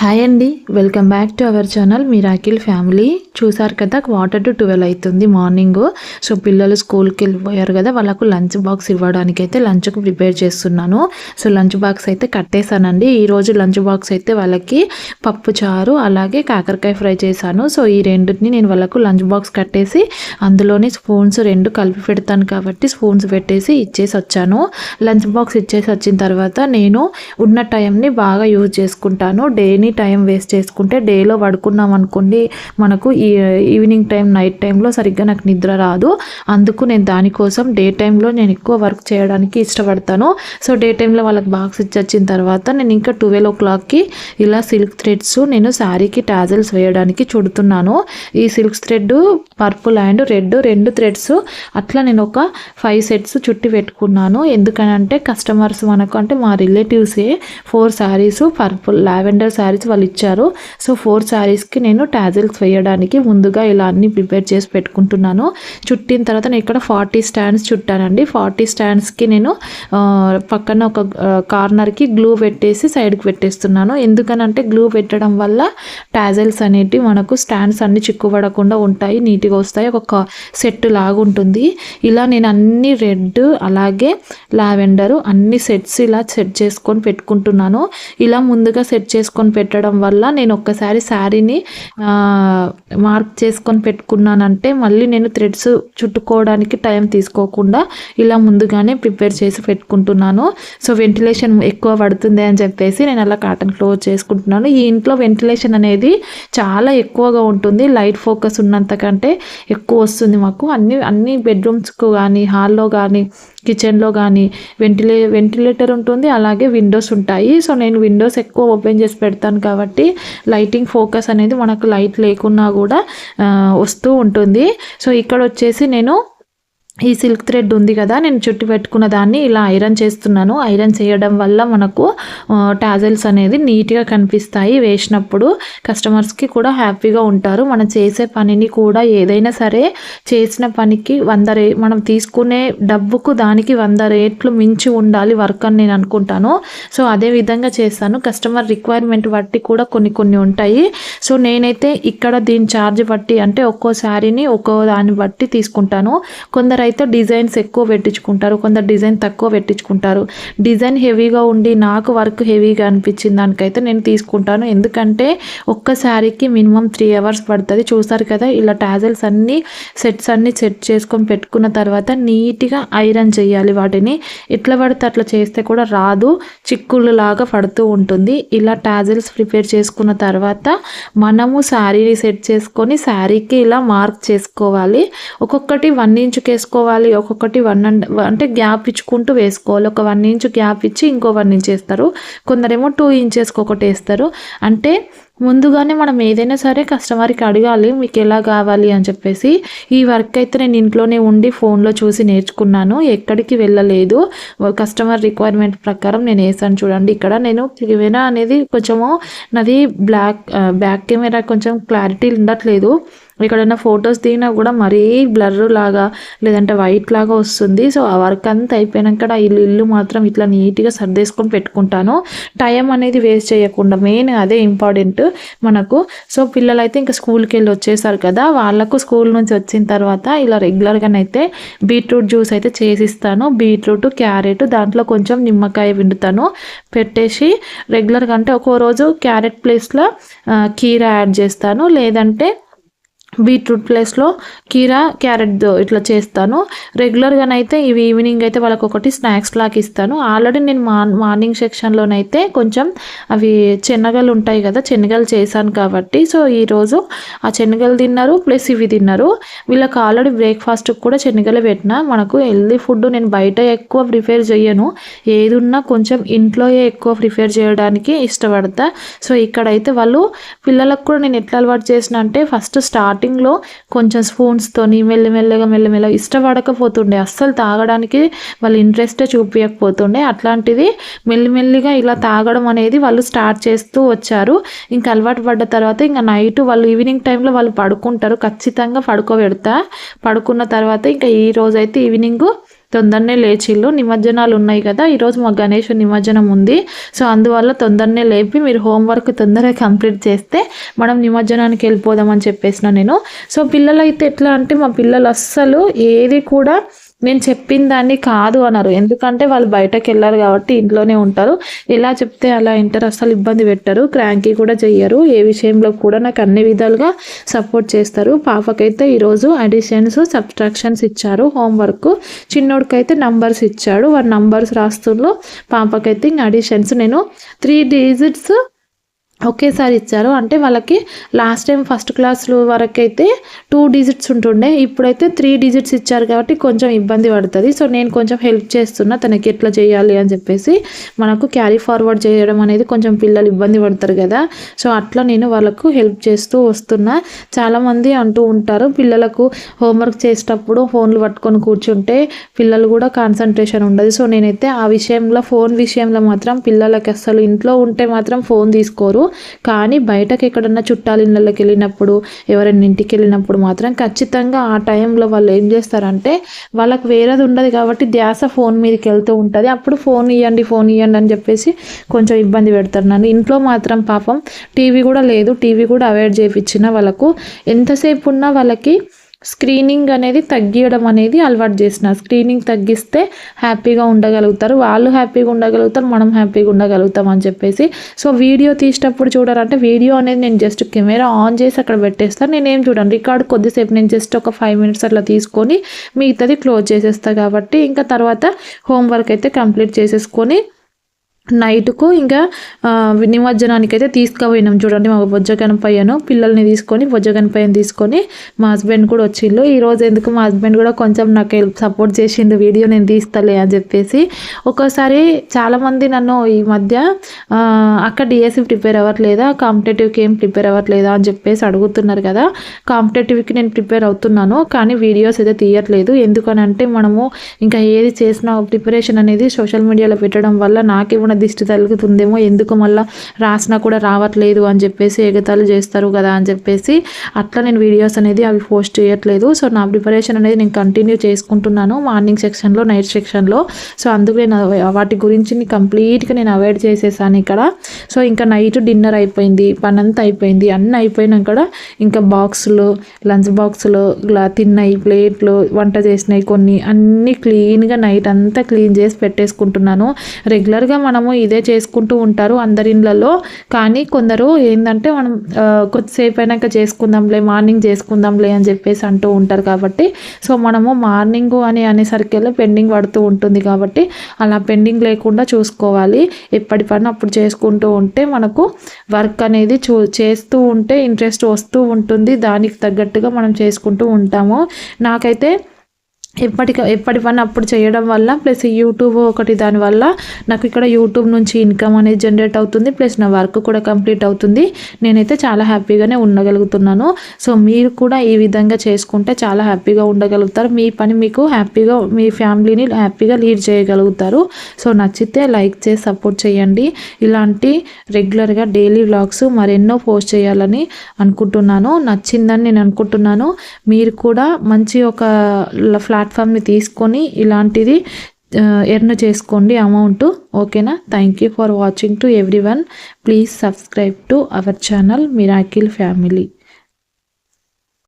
Hi అండి welcome back to our channel Miracle Family. చూసారు కదా వాటర్ టు ట్వెల్వ్ అవుతుంది మార్నింగ్. సో పిల్లలు స్కూల్కి వెళ్ళిపోయారు కదా వాళ్ళకు లంచ్ బాక్స్ ఇవ్వడానికి అయితే లంచ్కి ప్రిపేర్ చేస్తున్నాను. సో లంచ్ బాక్స్ అయితే కట్టేశానండి. ఈరోజు లంచ్ బాక్స్ అయితే వాళ్ళకి పప్పు చారు అలాగే కాకరకాయ ఫ్రై చేశాను. సో ఈ రెండుని నేను వాళ్ళకు లంచ్ బాక్స్ కట్టేసి అందులోనే స్పూన్స్ రెండు కలిపి పెడతాను కాబట్టి స్పూన్స్ పెట్టేసి ఇచ్చేసి వచ్చాను. లంచ్ బాక్స్ ఇచ్చేసి వచ్చిన తర్వాత నేను ఉన్న టైంని బాగా యూజ్ చేసుకుంటాను. డేని టైం వేస్ట్ చేసుకుంటే డేలో పడుకున్నాం అనుకోండి మనకు ఈ ఈవినింగ్ టైం నైట్ టైంలో సరిగ్గా నాకు నిద్ర రాదు. అందుకు నేను దానికోసం డే టైంలో నేను ఎక్కువ వర్క్ చేయడానికి ఇష్టపడతాను. సో డే టైంలో వాళ్ళకి బాక్స్ ఇచ్చి వచ్చిన తర్వాత నేను ఇంకా ట్వెల్వ్ ఓ క్లాక్కి ఇలా సిల్క్ థ్రెడ్స్ నేను శారీకి టాజల్స్ వేయడానికి చుడుతున్నాను. ఈ silk thread purple and red రెండు థ్రెడ్స్ అట్లా నేను ఒక ఫైవ్ సెట్స్ చుట్టి పెట్టుకున్నాను. ఎందుకనంటే కస్టమర్స్ మనకు అంటే మా రిలేటివ్సే four saris purple lavender saris వాళ్ళు ఇచ్చారు. సో ఫోర్ శారీస్కి నేను టాజిల్స్ వేయడానికి ముందుగా ఇలా అన్ని ప్రిపేర్ చేసి పెట్టుకుంటున్నాను. చుట్టిన తర్వాత నేను ఇక్కడ ఫార్టీ స్టాండ్స్ చుట్టానండి. ఫార్టీ స్టాండ్స్కి నేను పక్కన ఒక కార్నర్కి గ్లూ పెట్టేసి సైడ్కి పెట్టేస్తున్నాను. ఎందుకనంటే గ్లూ పెట్టడం వల్ల టాజల్స్ అనేటివి మనకు స్టాండ్స్ అన్ని చిక్కుపడకుండా ఉంటాయి నీట్గా వస్తాయి. ఒక సెట్ లాగుంటుంది ఇలా నేను అన్ని రెడ్ అలాగే లావెండర్ అన్ని సెట్స్ ఇలా సెట్ చేసుకొని పెట్టుకుంటున్నాను. ఇలా ముందుగా సెట్ చేసుకొని పెట్టడం వల్ల నేను ఒక్కసారి శారీని మార్క్ చేసుకొని పెట్టుకున్నానంటే మళ్ళీ నేను థ్రెడ్స్ చుట్టుకోవడానికి టైం తీసుకోకుండా ఇలా ముందుగానే ప్రిపేర్ చేసి పెట్టుకుంటున్నాను. సో వెంటిలేషన్ ఎక్కువ పడుతుంది అని చెప్పేసి నేను అలా కాటన్ క్లోజ్ చేసుకుంటున్నాను. ఈ ఇంట్లో వెంటిలేషన్ అనేది చాలా ఎక్కువగా ఉంటుంది. లైట్ ఫోకస్ ఉన్నంతకంటే ఎక్కువ వస్తుంది మాకు. అన్ని అన్ని బెడ్రూమ్స్కు కానీ హాల్లో కానీ కిచెన్లో కానీ వెంటిలే వెంటిలేటర్ ఉంటుంది అలాగే విండోస్ ఉంటాయి. సో నేను విండోస్ ఎక్కువ ఓపెన్ చేసి పెడతాను కాబట్టి లైటింగ్ ఫోకస్ అనేది మనకు లైట్ లేకున్నా కూడా వస్తూ ఉంటుంది. సో ఇక్కడ వచ్చేసి నేను ఈ సిల్క్ థ్రెడ్ ఉంది కదా నేను చుట్టి పెట్టుకున్న దాన్ని ఇలా ఐరన్ చేస్తున్నాను. ఐరన్ చేయడం వల్ల మనకు టాజల్స్ అనేది నీట్గా కనిపిస్తాయి. వేసినప్పుడు కస్టమర్స్కి కూడా హ్యాపీగా ఉంటారు. మనం చేసే పనిని కూడా ఏదైనా సరే చేసిన పనికి వంద రే మనం తీసుకునే డబ్బుకు దానికి వంద రేట్లు మించి ఉండాలి వర్క్ అని నేను అనుకుంటాను. సో అదే విధంగా చేస్తాను. కస్టమర్ రిక్వైర్మెంట్ బట్టి కూడా కొన్ని కొన్ని ఉంటాయి. సో నేనైతే ఇక్కడ దీని ఛార్జ్ బట్టి అంటే ఒక్కో శారీని ఒక్కో దాన్ని బట్టి తీసుకుంటాను. కొందరు అయితే డిజైన్స్ ఎక్కువ పెట్టించుకుంటారు కొందరు డిజైన్ తక్కువ పెట్టించుకుంటారు. డిజైన్ హెవీగా ఉండి నాకు వర్క్ హెవీగా అనిపించింది దానికైతే నేను తీసుకుంటాను. ఎందుకంటే ఒక్క శారీకి మినిమం త్రీ అవర్స్ పడుతుంది. చూస్తారు కదా ఇలా టాజల్స్ అన్నీ సెట్స్ అన్నీ సెట్ చేసుకొని పెట్టుకున్న తర్వాత నీట్గా ఐరన్ చేయాలి వాటిని. ఎట్లా పడితే అట్లా చేస్తే కూడా రాదు. చిక్కుళ్ళు లాగా పడుతూ ఉంటుంది. ఇలా టాజల్స్ ప్రిపేర్ చేసుకున్న తర్వాత మనము శారీని సెట్ చేసుకొని శారీకి ఇలా మార్క్ చేసుకోవాలి. ఒక్కొక్కటి వన్ ఇంచుకి వేసుకోవాలి ఒక్కొక్కటి వన్ అండ్ అంటే గ్యాప్ ఇచ్చుకుంటూ వేసుకోవాలి. ఒక వన్ ఇంచ్ గ్యాప్ ఇచ్చి ఇంకో వన్ ఇంచ్ వేస్తారు. కొందరేమో టూ ఇంచెస్కి ఒకటి వేస్తారు. అంటే ముందుగానే మనం ఏదైనా సరే కస్టమర్కి అడగాలి మీకు ఎలా కావాలి? అని చెప్పేసి. ఈ వర్క్ అయితే నేను ఇంట్లోనే ఉండి ఫోన్లో చూసి నేర్చుకున్నాను. ఎక్కడికి వెళ్ళలేదు. కస్టమర్ రిక్వైర్మెంట్ ప్రకారం నేను వేసాను చూడండి. ఇక్కడ నేను కెమెరా అనేది కొంచెము నాది బ్లాక్ బ్యాక్ కెమెరా కొంచెం క్లారిటీ ఉండట్లేదు. ఎక్కడైనా ఫొటోస్ దిగినా కూడా మరీ బ్లర్ లాగా లేదంటే వైట్ లాగా వస్తుంది. సో ఆ వర్క్ అంతా అయిపోయినాక ఆ ఇల్లు ఇల్లు మాత్రం ఇట్లా నీట్గా సర్దేసుకొని పెట్టుకుంటాను. టైం అనేది వేస్ట్ చేయకుండా మెయిన్ అదే ఇంపార్టెంట్ మనకు. సో పిల్లలైతే ఇంకా స్కూల్కి వెళ్ళి వచ్చేసారు కదా వాళ్ళకు స్కూల్ నుంచి వచ్చిన తర్వాత ఇలా రెగ్యులర్గానైతే బీట్రూట్ జ్యూస్ అయితే చేసిస్తాను. బీట్రూట్ క్యారెట్ దాంట్లో కొంచెం నిమ్మకాయ పిండుతాను. పెట్టేసి రెగ్యులర్గా అంటే ఒక్కో రోజు క్యారెట్ ప్లేస్లో కీరా యాడ్ చేస్తాను. లేదంటే బీట్రూట్ ప్లేస్లో కీరా క్యారెట్ ఇట్లా చేస్తాను. రెగ్యులర్గానైతే ఇవి ఈవినింగ్ అయితే వాళ్ళకి ఒకటి స్నాక్స్ లాగా ఇస్తాను. ఆల్రెడీ నేను మార్నింగ్ సెక్షన్లోనైతే కొంచెం అవి శనగలు ఉంటాయి కదా శనగలు చేశాను కాబట్టి సో ఈరోజు ఆ శనగలు తిన్నారు ప్లస్ ఇవి తిన్నారు. వీళ్ళకి ఆల్రెడీ బ్రేక్ఫాస్ట్కి కూడా శనగలు పెట్టిన మనకు హెల్దీ ఫుడ్ నేను బయట ఎక్కువ ప్రిఫేర్ చేయను ఏదున్నా కొంచెం ఇంట్లోయే ఎక్కువ ప్రిఫేర్ చేయడానికి ఇష్టపడతా. సో ఇక్కడైతే వాళ్ళు పిల్లలకు కూడా నేను ఎట్లా అలవాటు చేసిన అంటే ఫస్ట్ స్టార్టింగ్లో కొంచెం స్పూన్స్తోని మెల్లమెల్లగా మెల్లమెల్లగా ఇష్టపడకపోతుండే. అస్సలు తాగడానికి వాళ్ళు ఇంట్రెస్టే చూపించకపోతుండే అట్లాంటిది మెల్లిమెల్లిగా ఇలా తాగడం అనేది వాళ్ళు స్టార్ట్ చేస్తూ వచ్చారు. ఇంకా అలవాటు పడ్డ తర్వాత ఇంకా నైట్ వాళ్ళు ఈవినింగ్ టైంలో వాళ్ళు పడుకుంటారు. ఖచ్చితంగా పడుకోబెడతా. పడుకున్న తర్వాత ఇంకా ఈ రోజైతే ఈవినింగ్ తొందరనే లేచిళ్ళు నిమజ్జనాలు ఉన్నాయి కదా. ఈరోజు మా గణేష్ నిమజ్జనం ఉంది. సో అందువల్ల తొందరనే లేపి మీరు హోంవర్క్ తొందరగా కంప్లీట్ చేస్తే మనం నిమజ్జనానికి వెళ్ళిపోదామని చెప్పేసిన నేను. సో పిల్లలు అయితే ఎట్లా అంటే మా పిల్లలు అస్సలు ఏది కూడా నేను చెప్పిన దాన్ని కాదు అన్నారు. ఎందుకంటే వాళ్ళు బయటకు వెళ్ళారు కాబట్టి ఇంట్లోనే ఉంటారు. ఎలా చెప్తే అలా ఇంటర్ అసలు ఇబ్బంది పెట్టరు. క్రాంకీ కూడా చెయ్యరు. ఏ విషయంలో కూడా నాకు అన్ని విధాలుగా సపోర్ట్ చేస్తారు. పాపకైతే ఈరోజు అడిషన్స్ సబ్స్ట్రాక్షన్స్ ఇచ్చారు. హోంవర్క్. చిన్నోడికైతే నంబర్స్ ఇచ్చాడు. వాడు నంబర్స్ రాస్తుండ్రు పాపకైతే ఇంక అడిషన్స్. నేను త్రీ డిజిట్స్ ఒకేసారి ఇచ్చారు. అంటే వాళ్ళకి లాస్ట్ టైం ఫస్ట్ క్లాస్లో వరకు అయితే టూ డిజిట్స్ ఉంటుండే. ఇప్పుడైతే త్రీ డిజిట్స్ ఇచ్చారు కాబట్టి కొంచెం ఇబ్బంది పడుతుంది. సో నేను కొంచెం హెల్ప్ చేస్తున్నా. తనకి ఎట్లా చేయాలి అని చెప్పేసి మనకు క్యారీ ఫార్వర్డ్ చేయడం అనేది కొంచెం పిల్లలు ఇబ్బంది పడతారు కదా. సో అట్లా నేను వాళ్ళకు హెల్ప్ చేస్తూ వస్తున్నా. చాలామంది అంటూ ఉంటారు పిల్లలకు హోంవర్క్ చేసేటప్పుడు ఫోన్లు పట్టుకొని కూర్చుంటే పిల్లలు కూడా కాన్సన్ట్రేషన్ ఉండదు. సో నేనైతే ఆ విషయంలో ఫోన్ విషయంలో మాత్రం పిల్లలకి అసలు ఇంట్లో ఉంటే మాత్రం ఫోన్ తీసుకోరు. కానీ బయటకు ఎక్కడన్నా చుట్టాల ఇళ్ళకి వెళ్ళినప్పుడు ఎవరైనా ఇంటికి వెళ్ళినప్పుడు మాత్రం ఖచ్చితంగా ఆ టైంలో వాళ్ళు ఏం చేస్తారంటే వాళ్ళకి వేరేది ఉండదు కాబట్టి ధ్యాస ఫోన్ మీదకి వెళ్తూ ఉంటుంది. అప్పుడు ఫోన్ ఇవ్వండి ఫోన్ ఇవ్వండి అని చెప్పేసి కొంచెం ఇబ్బంది పెడతారు నన్ను. ఇంట్లో మాత్రం పాపం టీవీ కూడా లేదు. టీవీ కూడా అవాయిడ్ చేయించిన వాళ్ళకు ఎంతసేపు ఉన్నా వాళ్ళకి స్క్రీనింగ్ అనేది తగ్గియడం అనేది అలవాటు చేసిన. స్క్రీనింగ్ తగ్గిస్తే హ్యాపీగా ఉండగలుగుతారు. వాళ్ళు హ్యాపీగా ఉండగలుగుతారు. మనం హ్యాపీగా ఉండగలుగుతాం అని చెప్పేసి. సో వీడియో తీసేటప్పుడు చూడాలంటే వీడియో అనేది నేను జస్ట్ కెమెరా ఆన్ చేసి అక్కడ పెట్టేస్తాను. నేనేం చూడండి రికార్డ్ కొద్దిసేపు నేను జస్ట్ ఒక ఫైవ్ మినిట్స్ అట్లా తీసుకొని మిగతాది క్లోజ్ చేసేస్తాను కాబట్టి. ఇంకా తర్వాత హోంవర్క్ అయితే కంప్లీట్ చేసేసుకొని నైట్కు ఇంకా నిమజ్జనానికి అయితే తీసుకుపోయినాం. చూడండి మా బొజ్జ పిల్లల్ని తీసుకొని బొజ్జ తీసుకొని మా హస్బెండ్ కూడా వచ్చిండు. ఈరోజు ఎందుకు మా హస్బెండ్ కూడా కొంచెం నాకు హెల్ప్ సపోర్ట్ చేసిండు వీడియో నేను తీస్తలే అని చెప్పేసి. ఒక్కోసారి చాలామంది నన్ను ఈ మధ్య అక్క డిఎస్సి ప్రిపేర్ అవ్వట్లేదా? కాంపిటేటివ్కి ఏం ప్రిపేర్ అవ్వట్లేదా? అని చెప్పేసి అడుగుతున్నారు కదా. కాంపిటేటివ్కి నేను ప్రిపేర్ అవుతున్నాను కానీ వీడియోస్ అయితే తీయట్లేదు. ఎందుకనంటే మనము ఇంకా ఏది చేసినా ప్రిపరేషన్ అనేది సోషల్ మీడియాలో పెట్టడం వల్ల నాకు దిష్టి తగులుతుందేమో ఎందుకు మళ్ళీ రాసినా కూడా రావట్లేదు అని చెప్పేసి ఎగతాలు చేస్తారు కదా అని చెప్పేసి అట్లా నేను వీడియోస్ అనేది అవి పోస్ట్ చేయట్లేదు. సో నా ప్రిపరేషన్ అనేది నేను కంటిన్యూ చేసుకుంటున్నాను మార్నింగ్ సెక్షన్లో నైట్ సెక్షన్లో సో అందుకు నేను వాటి గురించి కంప్లీట్గా నేను అవాయిడ్ చేసేసాను ఇక్కడ. సో ఇంకా నైట్ డిన్నర్ అయిపోయింది పని అంతా అయిపోయింది అన్నీ అయిపోయినాక కూడా ఇంకా బాక్సులు లంచ్ బాక్సులు ఇలా తిన్నాయి ప్లేట్లు వంట చేసినాయి కొన్ని అన్నీ క్లీన్గా నైట్ అంతా క్లీన్ చేసి పెట్టేసుకుంటున్నాను. రెగ్యులర్గా మనం మనము ఇదే చేసుకుంటూ ఉంటారు అందరి ఇళ్ళలో కానీ కొందరు ఏంటంటే మనం కొద్దిసేపు అయినాక చేసుకుందాంలే మార్నింగ్ చేసుకుందాంలే అని చెప్పేసి అంటూ ఉంటారు కాబట్టి సో మనము మార్నింగ్ అని అనేసరికి పెండింగ్ పడుతూ ఉంటుంది కాబట్టి అలా పెండింగ్ లేకుండా చూసుకోవాలి. ఎప్పటి పని అప్పుడు చేసుకుంటూ ఉంటే మనకు వర్క్ అనేది చూ చేస్తూ ఉంటే ఇంట్రెస్ట్ వస్తూ ఉంటుంది. దానికి తగ్గట్టుగా మనం చేసుకుంటూ ఉంటాము. నాకైతే ఎప్పటిక ఎప్పటి పని అప్పుడు చేయడం వల్ల ప్లస్ యూట్యూబ్ ఒకటి దానివల్ల నాకు ఇక్కడ యూట్యూబ్ నుంచి ఇన్కమ్ అనేది జనరేట్ అవుతుంది ప్లస్ నా వర్క్ కూడా కంప్లీట్ అవుతుంది. నేనైతే చాలా హ్యాపీగానే ఉండగలుగుతున్నాను. సో మీరు కూడా ఈ విధంగా చేసుకుంటే చాలా హ్యాపీగా ఉండగలుగుతారు. మీ పని మీకు హ్యాపీగా మీ ఫ్యామిలీని హ్యాపీగా లీడ్ చేయగలుగుతారు. సో నచ్చితే లైక్ చేసి సపోర్ట్ చేయండి. ఇలాంటి రెగ్యులర్గా డైలీ వ్లాగ్స్ మరెన్నో పోస్ట్ చేయాలని అనుకుంటున్నాను. నచ్చిందని నేను అనుకుంటున్నాను. మీరు కూడా మంచి ఒక ఫ్లాట్ ప్లాట్ఫామ్ని తీసుకొని ఇలాంటిది ఎర్న్ చేసుకోండి అమౌంట్. ఓకేనా? Thank you for watching to every one please subscribe to our channel Miracle Family